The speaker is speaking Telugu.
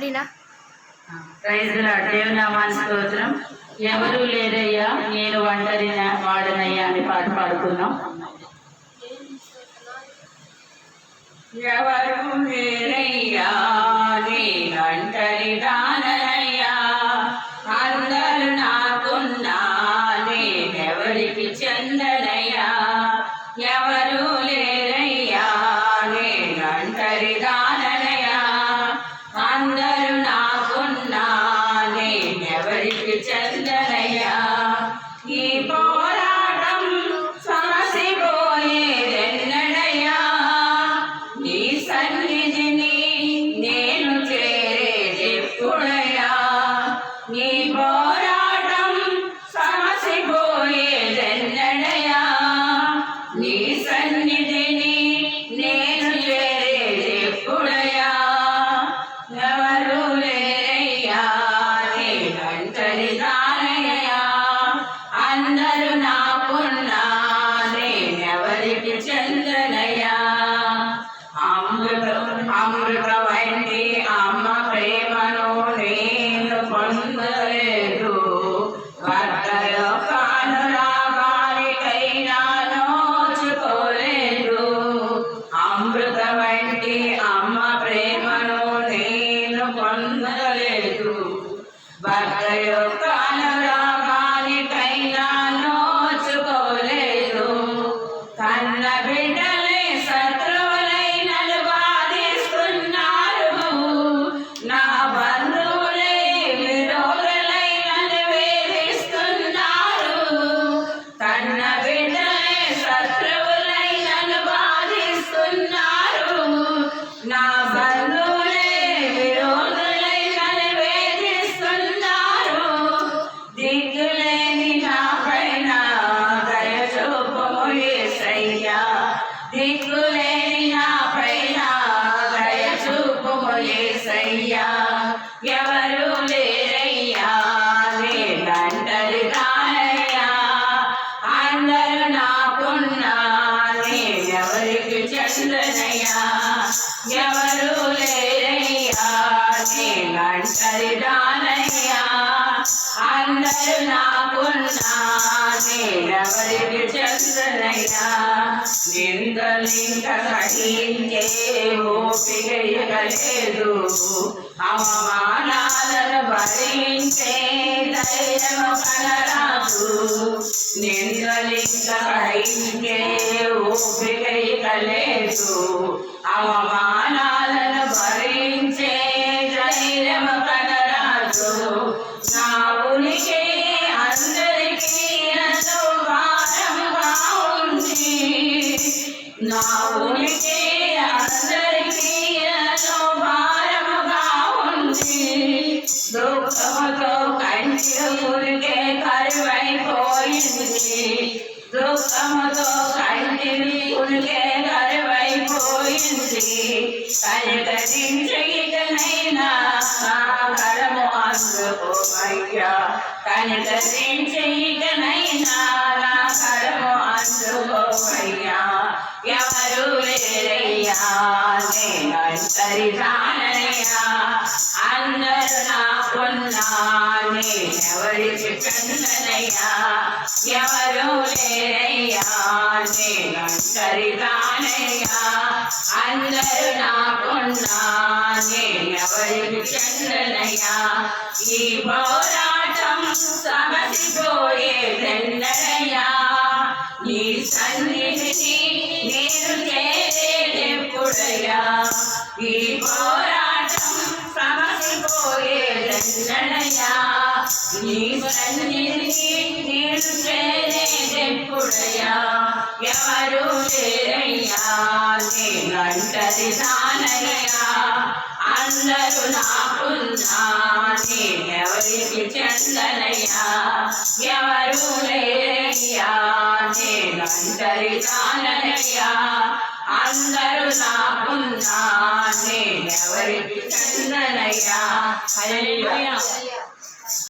అడినా? ప్రైజ్ల స్తోత్రం. ఎవరు లేరయ్యా నేను ఒంటరి వాడనయ్యా అని పాట పాడుకున్నాం ఎవరు లేరయ్యా నేను ఒంటరి దానయ్యా అందరు నాకున్నా నేనెవరికి చెందనయ్యా. ఎవరు లేరయ్యా నేను ఒంటరి అందరూ నాకున్నా నేనెవరికి చెందనయ్యా? ఈ పోరాటం సమసిపోయేదెన్నడయ్యా నీ సన్నిధిని నేను చేరేదెప్పుడయ్యా? నీ పోరాటం సమసిపోయేదెన్నడయ్యా నీ సన్నిధిని నేనంటరి అందరూ నాకున్నా నేనెవరికి చెందనయ్యా? అమృతం అమృత అమ్మ ప్రేమను నేను పొందలేదు. భర్తలో కానురాగానికైనా నోచుకోలేదు అమృత అమ్మ ప్రేమను నేను పొందలేదు. యొక్క అనురాగానికైనా నోచుకోలేదు. కన్న బిడ్డలే శత్రువులై నన్ను బాధిస్తున్నారు నా బంధువులే విరోధులై నన్ను వేధిస్తున్నారు కన్న బిడ్డలే శత్రువులై బాధిస్తున్నారు నా ఎవరు లేరయ్యా? నేనంటరి దానయ్యా అందరూ నాకున్నా నేనెవరికి చందనయ్యా? ఎవరు లేరయ్యా? నేనంటరి దానయ్యా అందరూ నాకున్నా నేనెవరికి చందనయ్యా? నిందలింక సహించే ఓపిక లేదు అవమానాలను భరించే ధైర్యము కలరాదు. నిందలింక సహించే ఓపిక లేదు. అవమానాలను భరించే ధైర్యము కలరాదు. నా ఉనికి అందరికీ నన్ను భారంగా ఉంది. నా ఉనికి అందరి దుఃఖముతో కంటి ఉనికి కరువైపోయింది కనికరించగినైనా నా కరము అందుకోమయ్యా కనికరించగినైనా నా కరము అందుకోమయ్యా ఎవరు లేరయ్యా నేనంతరి రానయ్యా నాకున్నా నేనెవరికి చందనయ్యా ఎవరు లేరయ్యా నేనంతరి రానయ్యా అందరు నాకున్నా నేనెవరికి చందనయ్యా ఈ పోరాటం సమసిపోయేదెన్నడయ్యా నీ సన్నిధిని నేను చేరేదెప్పుడయ్యా ఈ పోరాటం సమసిపోయేదెన్నడయ్యా నీ నేను చేరేదెప్పుడయ్యా ఎవరు లేరయ్యా. నేనంటది దానయ్యా అందరూ నాకున్నా. నేనెవరికి చెందనయ్యా? ఎవరు లేరయ్యా. అందరూ నాకున్నా నేనెవరికి చెందనయ్యా హల్లెలూయా.